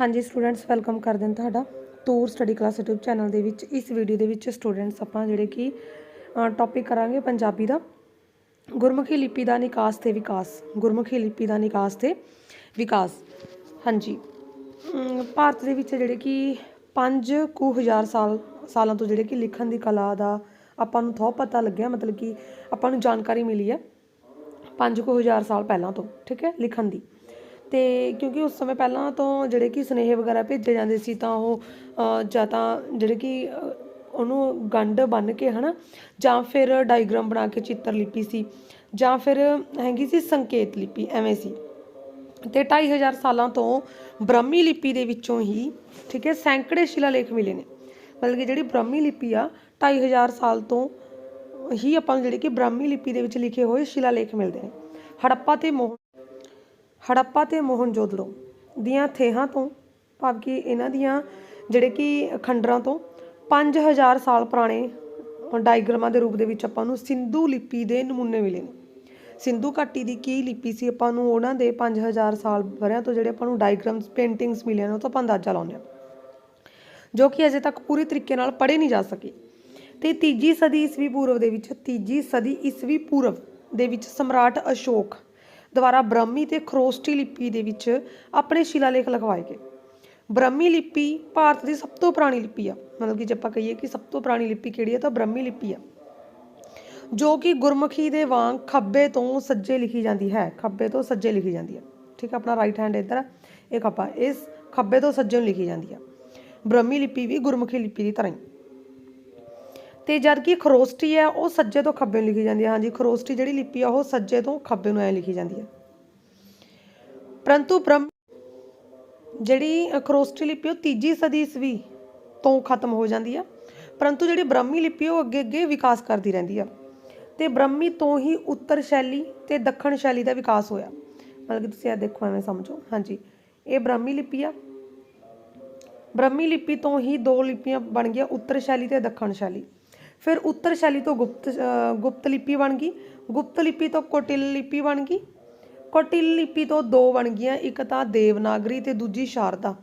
ਹਾਂਜੀ students welcome ਕਰਦੇ ਹਾਂ ਤੁਹਾਡਾ tour study class YouTube channel ਦੇ ਵਿੱਚ। ਇਸ ਵੀਡੀਓ ਦੇ ਵਿੱਚ ਸਟੂਡੈਂਟਸ ਆਪਾਂ ਜਿਹੜੇ ਕਿ ਟੌਪਿਕ ਕਰਾਂਗੇ ਪੰਜਾਬੀ ਦਾ। ਗੁਰਮੁਖੀ ਲਿਪੀ ਦਾ ਨਿਕਾਸ ਤੇ ਵਿਕਾਸ। ਗੁਰਮੁਖੀ ਲਿਪੀ ਦਾ ਨਿਕਾਸ ਤੇ ਵਿਕਾਸ। ਹਾਂਜੀ। ਭਾਰਤ ਦੇ ਵਿੱਚ ਜਿਹੜੇ ਕਿ 5 ਕੁ ਹਜ਼ਾਰ ਸਾਲ, ਸਾਲਾਂ ਤੋਂ ਜਿਹੜੇ ਕਿ ਲਿਖਣ ਦੀ ਕਲਾ ਦਾ ਆਪਾਂ ਨੂੰ ਥੋ ਪਤਾ ਲੱਗਿਆ, ਮਤਲਬ ਕਿ ਆਪਾਂ ਨੂੰ ਜਾਣਕਾਰੀ ਮਿਲੀ ਹੈ। ਪੰਜ ਕੁ ਹਜ਼ਾਰ ਸਾਲ ਪਹਿਲਾਂ ਤੋਂ, ਠੀਕ ਹੈ, ਲਿਖਣ ਦੀ। ਅਤੇ ਕਿਉਂਕਿ ਉਸ ਸਮੇਂ ਪਹਿਲਾਂ ਤੋਂ ਜਿਹੜੇ ਕਿ ਸੁਨੇਹੇ ਵਗੈਰਾ ਭੇਜੇ ਜਾਂਦੇ ਸੀ ਤਾਂ ਉਹ ਜਾਂ ਤਾਂ ਜਿਹੜੇ ਕਿ ਉਹਨੂੰ ਗੰਢ ਬੰਨ੍ਹ ਕੇ ਹੈ ਨਾ ਜਾਂ ਫਿਰ ਡਾਇਗ੍ਰਾਮ ਬਣਾ ਕੇ ਚਿੱਤਰ ਲਿਪੀ ਸੀ, ਜਾਂ ਫਿਰ ਹੈਗੀ ਸੀ ਸੰਕੇਤ ਲਿਪੀ, ਐਵੇਂ ਸੀ। ਤੇ 2500 ਸਾਲਾਂ ਤੋਂ ਬ੍ਰਹਮੀ ਲਿਪੀ ਦੇ ਵਿੱਚੋਂ ਹੀ, ਠੀਕ ਹੈ, ਸੈਂਕੜੇ ਸ਼ਿਲਾਲੇਖ ਮਿਲੇ ਨੇ। ਮਤਲਬ ਕਿ ਜਿਹੜੀ ਬ੍ਰਹਮੀ ਲਿਪੀ ਆ 2500 ਸਾਲ ਤੋਂ ਹੀ ਆਪਾਂ ਨੂੰ ਜਿਹੜੇ ਕਿ ਬ੍ਰਹਮੀ ਲਿਪੀ ਦੇ ਵਿੱਚ ਲਿਖੇ ਹੋਏ ਸ਼ਿਲਾਲੇਖ ਮਿਲਦੇ ਨੇ। ਹੜੱਪਾ ਤੇ ਮੋਹ ਹੜੱਪਾ ਤੇ ਮੋਹਨਜੋਦੜੋ ਦੀਆਂ ਥੇਹਾਂ ਤੋਂ ਭਾਵ ਕਿ ਇਹਨਾਂ ਦੀਆਂ ਜਿਹੜੇ ਕਿ ਖੰਡਰਾਂ ਤੋਂ 5000 ਸਾਲ ਪੁਰਾਣੇ ਡਾਇਗਰਾਮਾਂ ਦੇ ਰੂਪ ਦੇ ਵਿੱਚ ਆਪਾਂ ਨੂੰ ਸਿੰਧੂ ਲਿਪੀ ਦੇ ਨਮੂਨੇ ਮਿਲੇ ਨੇ। ਸਿੰਧੂ ਘਾਟੀ ਦੀ ਕੀ ਲਿਪੀ ਸੀ ਆਪਾਂ ਨੂੰ ਉਹਨਾਂ ਦੇ 5000 ਸਾਲ ਵਰਿਆਂ ਤੋਂ ਜਿਹੜੇ ਆਪਾਂ ਨੂੰ ਡਾਇਗਰਾਮਸ, ਪੇਂਟਿੰਗਸ ਮਿਲੇ ਨੇ ਉਹ ਤੋਂ ਆਪਾਂ ਅੰਦਾਜ਼ਾ ਲਾਉਂਦੇ ਹਾਂ। ਜੋ ਕਿ ਅਜੇ ਤੱਕ ਪੂਰੀ ਤਰੀਕੇ ਨਾਲ ਪੜ੍ਹੇ ਨਹੀਂ ਜਾ ਸਕੇ। ਤੇ ਤੀਜੀ ਸਦੀ ਈਸਵੀ ਪੂਰਵ ਦੇ ਵਿੱਚ, ਤੀਜੀ ਸਦੀ ਈਸਵੀ ਪੂਰਵ ਦੇ ਵਿੱਚ ਸਮਰਾਟ ਅਸ਼ੋਕ ਦੁਆਰਾ ਬ੍ਰਹਮੀ ਤੇ ਖਰੋਸਟੀ ਲਿਪੀ ਦੇ ਵਿੱਚ ਆਪਣੇ ਸ਼ਿਲਾਲੇਖ ਲਿਖਵਾਏ ਗਏ। ਬ੍ਰਹਮੀ ਲਿਪੀ ਭਾਰਤ ਦੀ ਸਭ ਤੋਂ ਪੁਰਾਣੀ ਲਿਪੀ ਆ। ਮਤਲਬ ਕਿ ਜੇ ਆਪਾਂ ਕਹੀਏ ਕਿ ਸਭ ਤੋਂ ਪੁਰਾਣੀ ਲਿਪੀ ਕਿਹੜੀ ਹੈ ਤਾਂ ਬ੍ਰਹਮੀ ਲਿਪੀ ਆ। ਜੋ ਕਿ ਗੁਰਮੁਖੀ ਦੇ ਵਾਂਗ ਖੱਬੇ ਤੋਂ ਸੱਜੇ ਲਿਖੀ ਜਾਂਦੀ ਹੈ। ਖੱਬੇ ਤੋਂ ਸੱਜੇ ਲਿਖੀ ਜਾਂਦੀ ਹੈ ਠੀਕ ਹੈ ਆਪਣਾ ਰਾਈਟ ਹੈਂਡ ਇੱਧਰ ਇਹ ਖੱਬਾ ਇਸ ਖੱਬੇ ਤੋਂ ਸੱਜੇ ਨੂੰ ਲਿਖੀ ਜਾਂਦੀ ਆ। ਬ੍ਰਹਮੀ ਲਿਪੀ ਵੀ ਗੁਰਮੁਖੀ ਲਿਪੀ ਦੀ ਤਰ੍ਹਾਂ ਹੀ। ਤੇ ਜਦ ਕਿ ਖਰੋਸਟੀ ਹੈ ਉਹ ਸੱਜੇ ਤੋਂ ਖੱਬੇ ਨੂੰ ਲਿਖੀ ਜਾਂਦੀ ਹੈ। ਹਾਂਜੀ ਖਰੋਸਟੀ ਜਿਹੜੀ ਲਿਪੀ ਆ ਉਹ ਸੱਜੇ ਤੋਂ ਖੱਬੇ ਨੂੰ ਐ ਲਿਖੀ ਜਾਂਦੀ ਹੈ। ਪਰੰਤੂ ਬ੍ਰਹਮ ਜਿਹੜੀ ਅ, ਖਰੋਸਟੀ ਲਿਪੀ ਉਹ ਤੀਜੀ ਸਦੀ ਈਸਵੀ ਤੋਂ ਖਤਮ ਹੋ ਜਾਂਦੀ ਆ ਪਰੰਤੂ ਜਿਹੜੀ ਬ੍ਰਹਮੀ ਲਿਪੀ ਆ, ਉਹ ਅੱਗੇ ਅੱਗੇ ਵਿਕਾਸ ਕਰਦੀ ਰਹਿੰਦੀ ਆ ਤੇ ਬ੍ਰਹਮੀ ਤੋਂ ਹੀ ਉੱਤਰ ਸ਼ੈਲੀ ਤੇ ਦੱਖਣ ਸ਼ੈਲੀ ਦਾ ਵਿਕਾਸ ਹੋਇਆ। ਮਤਲਬ ਕਿ ਤੁਸੀਂ ਇਹ ਦੇਖੋ ਐਵੇਂ ਸਮਝੋ। ਹਾਂਜੀ ਇਹ ਬ੍ਰਹਮੀ ਲਿਪੀ ਆ। ਬ੍ਰਹਮੀ ਲਿਪੀ ਤੋਂ ਹੀ ਦੋ ਲਿਪੀਆਂ ਬਣ ਗਈਆਂ ਉੱਤਰ ਸ਼ੈਲੀ ਤੇ ਦੱਖਣ ਸ਼ੈਲੀ। ਫਿਰ ਉੱਤਰ ਸ਼ੈਲੀ ਤੋਂ ਗੁਪਤ ਗੁਪਤ ਲਿਪੀ ਬਣ ਗਈ। ਗੁਪਤ ਲਿਪੀ ਤੋਂ ਕੋਟਿਲ ਲਿਪੀ ਬਣ ਗਈ। ਕੋਟਿਲ ਲਿਪੀ ਤੋਂ ਦੋ ਬਣ ਗਈਆਂ, ਇੱਕ ਤਾਂ ਦੇਵਨਾਗਰੀ ਤੇ ਦੂਜੀ ਸ਼ਾਰਦਾ।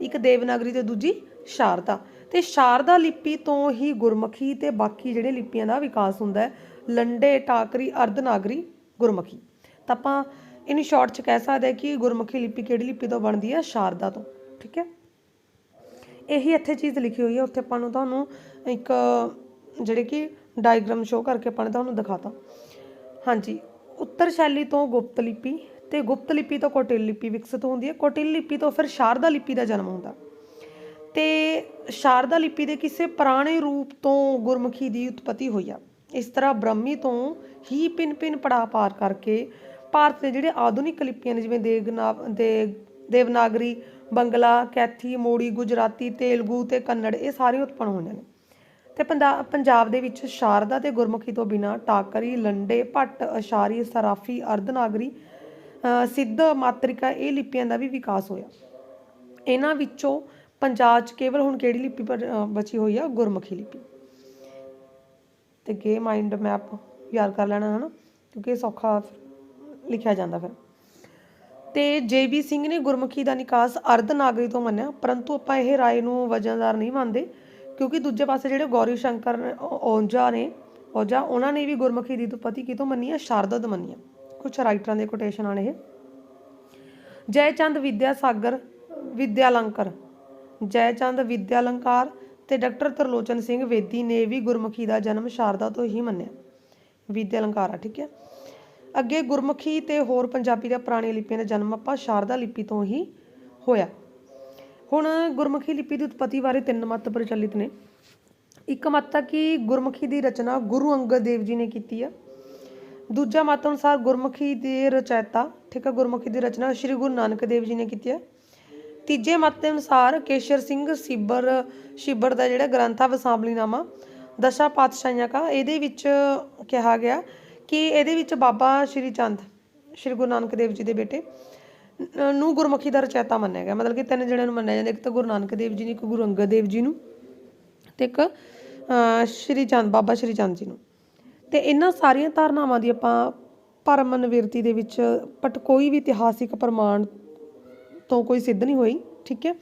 ਇੱਕ ਦੇਵਨਾਗਰੀ ਤੇ ਦੂਜੀ ਸ਼ਾਰਦਾ। ਤੇ ਸ਼ਾਰਦਾ ਲਿਪੀ ਤੋਂ ਹੀ ਗੁਰਮੁਖੀ ਤੇ ਬਾਕੀ ਜਿਹੜੇ ਲਿਪੀਆਂ ਦਾ ਵਿਕਾਸ ਹੁੰਦਾ ਹੈ, ਲੰਡੇ, ਟਾਕਰੀ, ਅਰਧਨਾਗਰੀ, ਗੁਰਮੁਖੀ। ਤਾਂ ਆਪਾਂ ਇਹਨੂੰ ਸ਼ਾਰਟ ਚ ਕਹਿ ਸਕਦੇ ਕਿ ਗੁਰਮੁਖੀ ਲਿਪੀ ਕਿਹੜੀ ਲਿਪੀ ਤੋਂ ਬਣਦੀ ਹੈ? ਸ਼ਾਰਦਾ ਤੋਂ। ਠੀਕ ਹੈ? ਇਹੀ ਇੱਥੇ ਚੀਜ਼ ਲਿਖੀ ਹੋਈ ਹੈ। ਉੱਥੇ ਆਪਾਂ ਨੂੰ ਤੁਹਾਨੂੰ ਇੱਕ ਜਿਹੜੇ ਕਿ ਡਾਇਗ੍ਰਾਮ ਸ਼ੋ ਕਰਕੇ ਆਪਾਂ ਨੇ ਤੁਹਾਨੂੰ ਦਿਖਾਤਾ। ਹਾਂਜੀ, ਉੱਤਰ ਸ਼ੈਲੀ ਤੋਂ ਗੁਪਤ ਲਿਪੀ ਤੇ ਗੁਪਤ ਲਿਪੀ ਤੋਂ ਕੋਟਿਲ ਲਿਪੀ ਵਿਕਸਿਤ ਹੁੰਦੀ ਹੈ। ਕੋਟਿਲ ਲਿਪੀ ਤੋਂ ਫਿਰ ਸ਼ਾਰਦਾ ਲਿਪੀ ਦਾ ਜਨਮ ਹੁੰਦਾ। ਤੇ ਸ਼ਾਰਦਾ ਲਿਪੀ ਦੇ ਕਿਸੇ ਪੁਰਾਣੇ ਰੂਪ ਤੋਂ ਗੁਰਮੁਖੀ ਦੀ ਉਤਪਤੀ ਹੋਈ ਆ। ਇਸ ਤਰ੍ਹਾਂ ਬ੍ਰਹਮੀ ਤੋਂ ਹੀ ਪਿੰਨ-ਪਿੰਨ ਪੜਾਅ ਪਾਰ ਕਰਕੇ ਭਾਰਤ ਦੇ ਜਿਹੜੇ ਆਧੁਨਿਕ ਲਿਪੀਆਂ ਨੇ, ਜਿਵੇਂ ਦੇਗਨਾ ਦੇ ਦੇਵਨਾਗਰੀ, ਬੰਗਲਾ, ਕੈਥੀ, ਮੋੜੀ, ਗੁਜਰਾਤੀ, ਤੇਲਗੂ ਤੇ ਕੰਨੜ, ਇਹ ਸਾਰੇ ਉਤਪੰਨ ਹੋਈਆਂ ਨੇ। ਤੇ ਪੰਜਾਬ ਦੇ ਵਿੱਚ ਸ਼ਾਰਦਾ ਤੇ ਗੁਰਮੁਖੀ ਤੋਂ ਬਿਨਾ ਟਾਕਰੀ, ਲੰਡੇ, ਭੱਟ, ਅਸ਼ਾਰੀ, ਸਰਾਫੀ, ਅਰਧਨਾਗਰੀ ਸਿੱਧ ਮਾਤ੍ਰਿਕਾ ਇਹ ਲਿਪੀਆਂ ਦਾ ਵੀ ਵਿਕਾਸ ਹੋਇਆ। ਇਹਨਾਂ ਵਿੱਚੋਂ ਪੰਜਾਬ 'ਚ ਕੇਵਲ ਹੁਣ ਕਿਹੜੀ ਲਿਪੀ ਬਚੀ ਹੋਈ ਆ? ਗੁਰਮੁਖੀ ਲਿਪੀ। ਤੇ ਗੇ ਮਾਈਂਡ ਮੈਪ ਯਾਦ ਕਰ ਲੈਣਾ ਹਨਾ, ਕਿਉਂਕਿ ਇਹ ਸੌਖਾ ਲਿਖਿਆ ਜਾਂਦਾ ਫਿਰ। ਤੇ ਜੇਬੀ ਸਿੰਘ ਨੇ ਗੁਰਮੁਖੀ ਦਾ ਨਿਕਾਸ ਅਰਧ ਨਾਗਰੀ ਤੋਂ ਮੰਨਿਆ, ਪਰੰਤੂ ਆਪਾਂ ਇਹ ਰਾਏ ਨੂੰ ਵਜਨਦਾਰ ਨਹੀਂ ਮੰਨਦੇ। ਕਿਉਂਕਿ ਦੂਜੇ ਪਾਸੇ ਜਿਹੜੇ ਗੌਰੀ ਸ਼ੰਕਰ ਨੇ, ਨੇ ਓਜਾ ਉਹਨਾਂ ਨੇ ਵੀ ਗੁਰਮੁਖੀ ਦੀ ਉਤਪਤੀ ਕਿਤੋਂ ਮੰਨੀ ਹੈ ਸ਼ਾਰਦਾ ਤੋਂ ਮੰਨੀ ਹੈ ਕੁਝ ਰਾਈਟਰਾਂ ਦੇ ਕੋਟੇਸ਼ਨ ਨੇ ਇਹ। ਜੈ ਚੰਦ ਵਿਦਿਆ ਸਾਗਰ ਵਿਦਿਆਲੰਕਾਰ ਜੈ ਵਿਦਿਆਲੰਕਾਰ ਤੇ ਡਾਕਟਰ ਤਰਲੋਚਨ ਸਿੰਘ ਵੇਦੀ ਨੇ ਵੀ ਗੁਰਮੁਖੀ ਦਾ ਜਨਮ ਸ਼ਾਰਦਾ ਤੋਂ ਹੀ ਮੰਨਿਆ। ਵਿਦਿਆਲੰਕਾਰ ਆ ਠੀਕ ਹੈ? ਅੱਗੇ ਗੁਰਮੁਖੀ ਤੇ ਹੋਰ ਪੰਜਾਬੀ ਦੀਆਂ ਪੁਰਾਣੀਆਂ ਲਿਪੀਆਂ ਦਾ ਜਨਮ ਆਪਾਂ ਸ਼ਾਰਦਾ ਲਿਪੀ ਤੋਂ ਹੀ ਹੋਇਆ। ਹੁਣ ਗੁਰਮੁਖੀ ਲਿਪੀ ਦੀ ਉਤਪਤੀ ਬਾਰੇ ਤਿੰਨ ਮਤ ਪ੍ਰਚਲਿਤ ਨੇ। ਇੱਕ ਮਤ ਹੈ ਕਿ ਗੁਰਮੁਖੀ ਦੀ ਰਚਨਾ ਗੁਰੂ ਅੰਗਦ ਦੇਵ ਜੀ ਨੇ ਕੀਤੀ ਆ। ਦੂਜਾ ਮਤ ਅਨੁਸਾਰ ਗੁਰਮੁਖੀ ਦੇ ਰਚੈਤਾ ਠੀਕ ਹੈ ਗੁਰਮੁਖੀ ਦੀ ਰਚਨਾ ਸ੍ਰੀ ਗੁਰੂ ਨਾਨਕ ਦੇਵ ਜੀ ਨੇ ਕੀਤੀ ਹੈ ਤੀਜੇ ਮਤ ਦੇ ਅਨੁਸਾਰ ਕੇਸ਼ਰ ਸਿੰਘ ਸਿੱਬਰ, ਸ਼ਿੱਬਰ ਦਾ ਜਿਹੜਾ ਗ੍ਰੰਥ ਆ ਵਸਾਂਬਲੀਨਾਮਾ ਦਸ਼ਾ ਪਾਤਸ਼ਾਹੀਆਂ ਕਾ, ਇਹਦੇ ਵਿੱਚ ਕਿਹਾ ਗਿਆ ਕਿ ਇਹਦੇ ਵਿੱਚ ਬਾਬਾ ਸ਼੍ਰੀ ਚੰਦ, ਸ਼੍ਰੀ ਗੁਰੂ ਨਾਨਕ ਦੇਵ ਜੀ ਦੇ ਬੇਟੇ ਨੂੰ ਗੁਰਮੁਖੀ ਦਾ ਰਚੈਤਾ ਮੰਨਿਆ ਗਿਆ। ਮਤਲਬ ਕਿ ਤਿੰਨ ਜਣਿਆਂ ਨੂੰ ਮੰਨਿਆ ਜਾਂਦਾ। ਇੱਕ ਤਾਂ ਗੁਰੂ ਨਾਨਕ ਦੇਵ ਜੀ ਨੂੰ, ਇੱਕ ਗੁਰੂ ਅੰਗਦ ਦੇਵ ਜੀ ਨੂੰ ਤੇ ਇੱਕ ਸ਼੍ਰੀ ਚੰਦ, ਬਾਬਾ ਸ਼੍ਰੀ ਚੰਦ ਜੀ ਨੂੰ। ਤੇ ਇਹਨਾਂ ਸਾਰੀਆਂ ਧਾਰਨਾਵਾਂ ਦੀ ਆਪਾਂ ਪਰਮ ਨਿਵਰਤੀ ਦੇ ਵਿੱਚ ਪਟ ਕੋਈ ਵੀ ਇਤਿਹਾਸਿਕ ਪ੍ਰਮਾਣ ਤੋਂ ਕੋਈ ਸਿੱਧ ਨਹੀਂ ਹੋਈ, ਠੀਕ ਹੈ?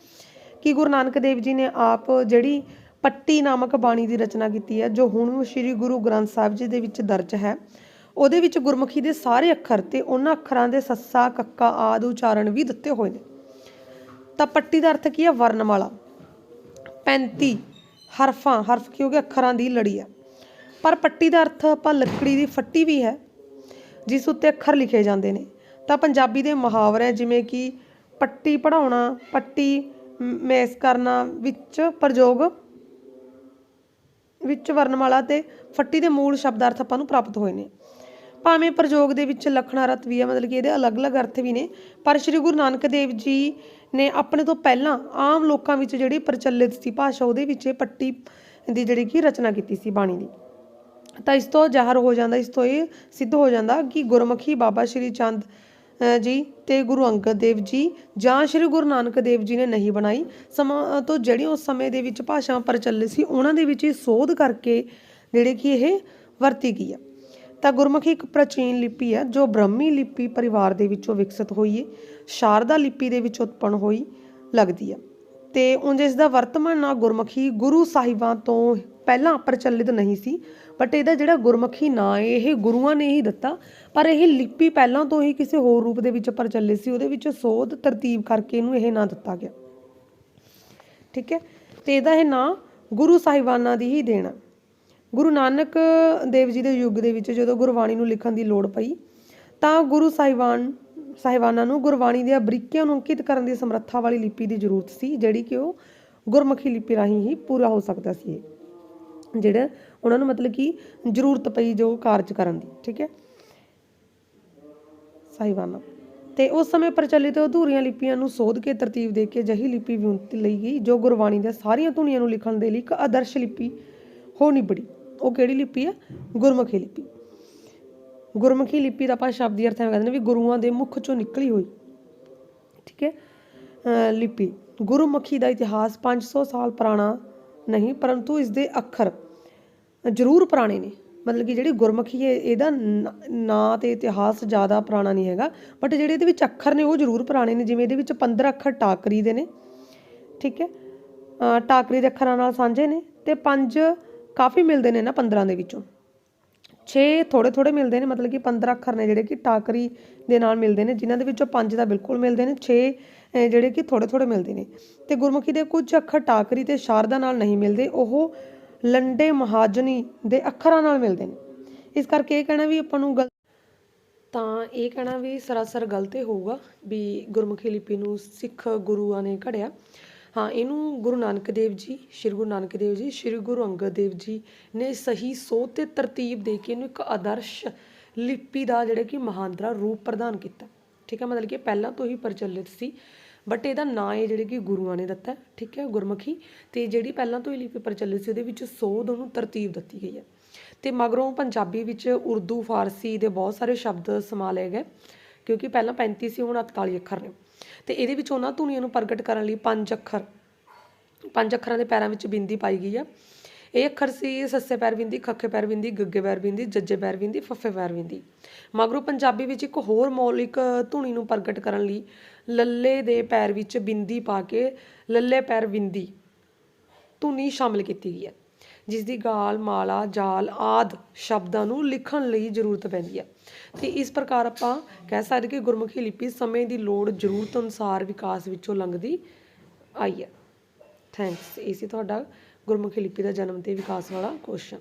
ਕਿ ਗੁਰੂ ਨਾਨਕ ਦੇਵ ਜੀ ਨੇ ਆਪ ਜਿਹੜੀ ਪੱਟੀ ਨਾਮਕ ਬਾਣੀ ਦੀ ਰਚਨਾ ਕੀਤੀ ਹੈ, ਜੋ ਹੁਣ ਸ੍ਰੀ ਗੁਰੂ ਗ੍ਰੰਥ ਸਾਹਿਬ ਜੀ ਦੇ ਵਿੱਚ ਦਰਜ ਹੈ ਉਹਦੇ ਵਿੱਚ ਗੁਰਮੁਖੀ ਦੇ ਸਾਰੇ ਅੱਖਰ ਤੇ ਉਹਨਾਂ ਅੱਖਰਾਂ ਦੇ ਸੱਸਾ, ਕੱਕਾ, ਆਦਿ ਉਚਾਰਨ ਵੀ ਦਿੱਤੇ ਹੋਏ ਨੇ। ਤਾਂ ਪੱਟੀ ਦਾ ਅਰਥ ਕੀ ਹੈ ਵਰਣਮਾਲਾ। 35 ਹਰਫਾਂ। ਹਰਫ ਕੀ ਹੋ ਗਿਆ? ਅੱਖਰਾਂ ਦੀ ਲੜੀ ਹੈ ਪਰ ਪੱਟੀ ਦਾ ਅਰਥ ਆਪਾਂ ਲੱਕੜੀ ਦੀ ਫੱਟੀ ਵੀ ਹੈ, ਜਿਸ ਉੱਤੇ ਅੱਖਰ ਲਿਖੇ ਜਾਂਦੇ ਨੇ। ਤਾਂ ਪੰਜਾਬੀ ਦੇ ਮੁਹਾਵਰੇ ਜਿਵੇਂ ਕਿ ਪੱਟੀ ਪੜਾਉਣਾ ਪੱਟੀ ਮੈਸ ਕਰਨਾ, ਵਿੱਚ ਪ੍ਰਯੋਗ, ਵਿੱਚ ਵਰਣਮਾਲਾ ਤੇ ਫੱਟੀ ਦੇ ਮੂਲ ਸ਼ਬਦਾਰਥ ਆਪਾਂ ਨੂੰ ਪ੍ਰਾਪਤ ਹੋਏ ਨੇ। ਭਾਵੇਂ ਪ੍ਰਯੋਗ ਦੇ ਵਿੱਚ ਲਖਣਾ ਰਤ ਵੀ ਹੈ, ਮਤਲਬ ਕਿ ਇਹਦੇ ਅਲੱਗ-ਅਲੱਗ ਅਰਥ ਵੀ ਨੇ, ਪਰ ਸ੍ਰੀ ਗੁਰੂ ਨਾਨਕ ਦੇਵ ਜੀ ਨੇ ਆਪਣੇ ਤੋਂ ਪਹਿਲਾਂ ਆਮ ਲੋਕਾਂ ਵਿੱਚ ਜਿਹੜੀ ਪ੍ਰਚਲਿਤ ਸੀ ਭਾਸ਼ਾ, ਉਹਦੇ ਵਿੱਚ ਇਹ ਪੱਟੀ ਦੀ ਜਿਹੜੀ ਕਿ ਰਚਨਾ ਕੀਤੀ ਸੀ ਬਾਣੀ ਦੀ। ਤਾਂ ਇਸ ਤੋਂ ਜ਼ਾਹਰ ਹੋ ਜਾਂਦਾ, ਇਸ ਤੋਂ ਇਹ ਸਿੱਧ ਹੋ ਜਾਂਦਾ ਕਿ ਗੁਰਮੁਖੀ ਬਾਬਾ ਸ਼੍ਰੀ ਚੰਦ ਜੀ ਤੇ ਗੁਰੂ ਅੰਗਦ ਦੇਵ ਜੀ ਜਾਂ ਸ਼੍ਰੀ ਗੁਰੂ ਨਾਨਕ ਦੇਵ ਜੀ ਨੇ ਨਹੀਂ ਬਣਾਈ। ਸਮਾਂ ਤੋਂ ਜਿਹੜੀ ਉਸ ਸਮੇਂ ਦੇ ਵਿੱਚ ਭਾਸ਼ਾ ਪ੍ਰਚਲਿਤ ਸੀ, ਉਹਨਾਂ ਦੇ ਵਿੱਚ ਇਹ ਸੋਧ ਕਰਕੇ ਜਿਹੜੇ ਕਿ ਇਹ ਵਰਤੀ ਗਈ ਹੈ। ਤਾਂ ਗੁਰਮੁਖੀ ਇੱਕ ਪ੍ਰਾਚੀਨ ਲਿਪੀ ਹੈ, ਜੋ ਬ੍ਰਹਮੀ ਲਿਪੀ ਪਰਿਵਾਰ ਦੇ ਵਿੱਚੋਂ ਵਿਕਸਿਤ ਹੋਈ ਹੈ ਸ਼ਾਰਦਾ ਲਿਪੀ ਦੇ ਵਿੱਚ ਉਤਪੰਨ ਹੋਈ ਲੱਗਦੀ ਹੈ ਤੇ ਉਂਝ ਇਸ ਦਾ ਵਰਤਮਾਨ ਨਾਂ ਗੁਰਮੁਖੀ ਗੁਰੂ ਸਾਹਿਬਾਂ ਤੋਂ ਪਹਿਲਾਂ ਪ੍ਰਚਲਿਤ ਨਹੀਂ ਸੀ ਬਟ ਇਹਦਾ ਜਿਹੜਾ ਗੁਰਮੁਖੀ ਨਾਂ ਹੈ ਇਹ ਗੁਰੂਆਂ ਨੇ ਹੀ ਦਿੱਤਾ, ਪਰ ਇਹ ਲਿਪੀ ਪਹਿਲਾਂ ਤੋਂ ਹੀ ਕਿਸੇ ਹੋਰ ਰੂਪ ਦੇ ਵਿੱਚ ਪ੍ਰਚਲਿਤ ਸੀ, ਉਹਦੇ ਵਿੱਚ ਸੋਧ ਤਰਤੀਬ ਕਰਕੇ ਇਹਨੂੰ ਇਹ ਨਾਂ ਦਿੱਤਾ ਗਿਆ। ਠੀਕ ਹੈ? ਤੇ ਇਹਦਾ ਇਹ ਨਾਂ ਗੁਰੂ ਸਾਹਿਬਾਨਾਂ ਦੀ ਹੀ ਦੇਣਾ ਹੈ ਗੁਰੂ ਨਾਨਕ ਦੇਵ ਜੀ ਦੇ ਯੁੱਗ ਦੇ ਵਿੱਚ ਜਦੋਂ ਗੁਰਬਾਣੀ ਨੂੰ ਲਿਖਣ ਦੀ ਲੋੜ ਪਈ, ਤਾਂ ਗੁਰੂ ਸਾਹਿਬਾਨ, ਸਾਹਿਬਾਨਾਂ ਨੂੰ ਗੁਰਬਾਣੀ ਦੀਆਂ ਬਰੀਕੀਆਂ ਨੂੰ ਅੰਕਿਤ ਕਰਨ ਦੀ ਸਮਰੱਥਾ ਵਾਲੀ ਲਿਪੀ ਦੀ ਜ਼ਰੂਰਤ ਸੀ, ਜਿਹੜੀ ਕਿ ਉਹ ਗੁਰਮੁਖੀ ਲਿਪੀ ਰਾਹੀਂ ਹੀ ਪੂਰਾ ਹੋ ਸਕਦਾ ਸੀ ਜਿਹੜਾ ਉਹਨਾਂ ਨੂੰ ਮਤਲਬ ਕਿ ਜ਼ਰੂਰਤ ਪਈ ਜੋ ਕਾਰਜ ਕਰਨ ਦੀ, ਠੀਕ ਹੈ? ਸਾਹਿਬਾਨਾਂ। ਤੇ ਉਸ ਸਮੇਂ ਪ੍ਰਚਲਿਤ ਅਧੂਰੀਆਂ ਲਿਪੀਆਂ ਨੂੰ ਸੋਧ ਕੇ ਤਰਤੀਬ ਦੇ ਕੇ ਜਹੀ ਲਿਪੀ ਵਿਉਂਤ ਲਈ ਗਈ, ਜੋ ਗੁਰਬਾਣੀ ਦੀਆਂ ਸਾਰੀਆਂ ਧੁਨੀਆਂ ਨੂੰ ਲਿਖਣ ਦੇ ਲਈ ਇੱਕ ਆਦਰਸ਼ ਲਿਪੀ ਹੋ ਨਿਬੜੀ। ਉਹ ਕਿਹੜੀ ਲਿਪੀ ਹੈ ਗੁਰਮੁਖੀ ਲਿਪੀ। ਗੁਰਮੁਖੀ ਲਿਪੀ ਦਾ ਆਪਾਂ ਸ਼ਬਦੀ ਅਰਥ ਐਵੇਂ ਕਹਿੰਦੇ ਨੇ ਵੀ ਗੁਰੂਆਂ ਦੇ ਮੁਖ ਚੋਂ ਨਿਕਲੀ ਹੋਈ। ਠੀਕ ਹੈ? ਲਿਪੀ। ਗੁਰਮੁਖੀ ਦਾ ਇਤਿਹਾਸ 500 ਸਾਲ ਪੁਰਾਣਾ ਨਹੀਂ, ਪਰੰਤੂ ਇਸ ਦੇ ਅੱਖਰ ਜ਼ਰੂਰ ਪੁਰਾਣੇ ਨੇ। ਮਤਲਬ ਕਿ ਜਿਹੜੀ ਗੁਰਮੁਖੀ ਹੈ, ਇਹਦਾ ਨਾਂ ਤੇ ਇਤਿਹਾਸ ਜ਼ਿਆਦਾ ਪੁਰਾਣਾ ਨਹੀਂ ਹੈਗਾ ਬਟ ਜਿਹੜੇ ਇਹਦੇ ਵਿੱਚ ਅੱਖਰ ਨੇ ਉਹ ਜ਼ਰੂਰ ਪੁਰਾਣੇ ਨੇ, ਜਿਵੇਂ ਇਹਦੇ ਵਿੱਚ 15 ਅੱਖਰ ਟਾਕਰੀ ਦੇ ਨੇ। ਠੀਕ ਹੈ? ਟਾਕਰੀ ਦੇ ਅੱਖਰਾਂ ਨਾਲ ਸਾਂਝੇ ਨੇ ਤੇ ਪੰਜ ਕਾਫੀ ਮਿਲਦੇ ਨੇ ਨਾ 15 ਦੇ ਵਿੱਚੋਂ। 6 ਥੋੜੇ ਥੋੜੇ ਮਿਲਦੇ ਨੇ, ਮਤਲਬ ਕਿ 15 ਅੱਖਰ ਨੇ ਜਿਹੜੇ ਕਿ ਟਾਕਰੀ ਦੇ ਨਾਲ ਮਿਲਦੇ ਨੇ, ਜਿਨ੍ਹਾਂ ਦੇ ਵਿੱਚੋਂ ਪੰਜ ਤਾਂ ਬਿਲਕੁਲ ਮਿਲਦੇ ਨੇ 6 ਜਿਹੜੇ ਕਿ ਥੋੜੇ ਥੋੜੇ ਮਿਲਦੇ ਨੇ। ਤੇ ਗੁਰਮੁਖੀ ਦੇ ਕੁਝ ਅੱਖਰ ਟਾਕਰੀ ਤੇ ਸ਼ਾਰਦਾ ਨਾਲ ਨਹੀਂ ਮਿਲਦੇ, ਉਹ ਲੰਡੇ ਮਹਾਜਨੀ ਦੇ ਅੱਖਰਾਂ ਨਾਲ ਮਿਲਦੇ ਨੇ। ਇਸ ਕਰਕੇ ਇਹ ਕਹਿਣਾ ਵੀ ਆਪਾਂ ਨੂੰ ਗਲਤ ਤਾਂ ਇਹ ਕਹਿਣਾ ਵੀ ਸਰਾਸਰ ਗਲਤ ਹੋਊਗਾ ਵੀ ਗੁਰਮੁਖੀ ਲਿਪੀ ਨੂੰ ਸਿੱਖ ਗੁਰੂਆਂ ਨੇ ਘੜਿਆ। ਹਾਂ, ਇਹਨੂੰ ਗੁਰੂ ਨਾਨਕ ਦੇਵ ਜੀ, ਸ਼੍ਰੀ ਗੁਰੂ ਨਾਨਕ ਦੇਵ ਜੀ, ਸ਼੍ਰੀ ਗੁਰੂ ਅੰਗਦ ਦੇਵ ਜੀ ਨੇ ਸਹੀ ਸੋਧ ਤੇ ਤਰਤੀਬ ਦੇ ਕੇ ਇਹਨੂੰ ਇੱਕ ਆਦਰਸ਼ ਲਿਪੀ ਦਾ ਜਿਹੜਾ ਕਿ ਮਹਾਂਦਰਾ ਰੂਪ ਪ੍ਰਦਾਨ ਕੀਤਾ। ਠੀਕ ਹੈ, ਮਤਲਬ ਕਿ ਪਹਿਲਾਂ ਤੋਂ ਹੀ ਪ੍ਰਚਲਿਤ ਸੀ ਬਟ ਇਹਦਾ ਨਾਂ ਇਹ ਜਿਹੜੇ ਕਿ ਗੁਰੂਆਂ ਨੇ ਦਿੱਤਾ, ਠੀਕ ਹੈ, ਗੁਰਮੁਖੀ। ਤੇ ਜਿਹੜੀ ਪਹਿਲਾਂ ਤੋਂ ਹੀ ਲਿਪੀ ਪ੍ਰਚਲਿਤ ਸੀ, ਉਹਦੇ ਵਿੱਚ ਸੋਧ ਉਹਨੂੰ ਤਰਤੀਬ ਦਿੱਤੀ ਗਈ ਹੈ। ਤੇ ਮਗਰੋਂ ਪੰਜਾਬੀ ਵਿੱਚ ਉਰਦੂ, ਫਾਰਸੀ ਦੇ ਬਹੁਤ ਸਾਰੇ ਸ਼ਬਦ ਸਮਾ ਲਏ ਗਏ, ਕਿਉਂਕਿ ਪਹਿਲਾਂ 35 ਸੀ, ਹੁਣ 48 ਅੱਖਰ ਨੇ। ਤੇ ਇਹਦੇ ਵਿੱਚ ਉਹਨਾਂ ਧੁਨੀਆਂ ਨੂੰ ਪ੍ਰਗਟ ਕਰਨ ਲਈ ਪੰਜ ਅੱਖਰ। ਪੰਜ ਅੱਖਰਾਂ ਦੇ ਪੈਰਾਂ ਵਿੱਚ ਬਿੰਦੀ ਪਾਈ ਗਈ ਆ। ਇਹ ਅੱਖਰ ਸੀ ਸੱਸੇ ਪੈਰ ਬਿੰਦੀ, ਖੱਖੇ ਪੈਰ ਬਿੰਦੀ, ਗੱਗੇ ਪੈਰ ਬਿੰਦੀ, ਜੱਜੇ ਪੈਰ ਬਿੰਦੀ, ਫੱਫੇ ਪੈਰ ਬਿੰਦੀ। ਮਗਰੋਂ ਪੰਜਾਬੀ ਵਿੱਚ ਇੱਕ ਹੋਰ ਮੌਲਿਕ ਧੁਨੀ ਨੂੰ ਪ੍ਰਗਟ ਕਰਨ ਲਈ ਲੱਲੇ ਦੇ ਪੈਰ ਵਿੱਚ ਬਿੰਦੀ ਪਾ ਕੇ ਲੱਲੇ ਪੈਰ ਬਿੰਦੀ ਧੁਨੀ ਸ਼ਾਮਲ ਕੀਤੀ ਗਈ ਹੈ। ਜਿਸ ਦੀ ਗਾਲ, ਮਾਲਾ, ਜਾਲ ਆਦ ਸ਼ਬਦਾਂ ਨੂੰ ਲਿਖਣ ਲਈ ਜ਼ਰੂਰਤ ਪੈਂਦੀ ਹੈ। ਤੇ ਇਸ ਪ੍ਰਕਾਰ ਆਪਾਂ ਕਹਿ ਸਕਦੇ ਕਿ ਗੁਰਮੁਖੀ ਲਿਪੀ ਸਮੇਂ ਦੀ ਲੋੜ ਜ਼ਰੂਰਤ ਅਨੁਸਾਰ ਵਿਕਾਸ ਵਿੱਚੋਂ ਲੰਘਦੀ ਆਈ ਹੈ। ਥੈਂਕਸ ਇਹ ਸੀ ਤੁਹਾਡਾ ਗੁਰਮੁਖੀ ਲਿਪੀ ਦਾ ਜਨਮ ਤੇ ਵਿਕਾਸ ਵਾਲਾ ਕੁਐਸਚਨ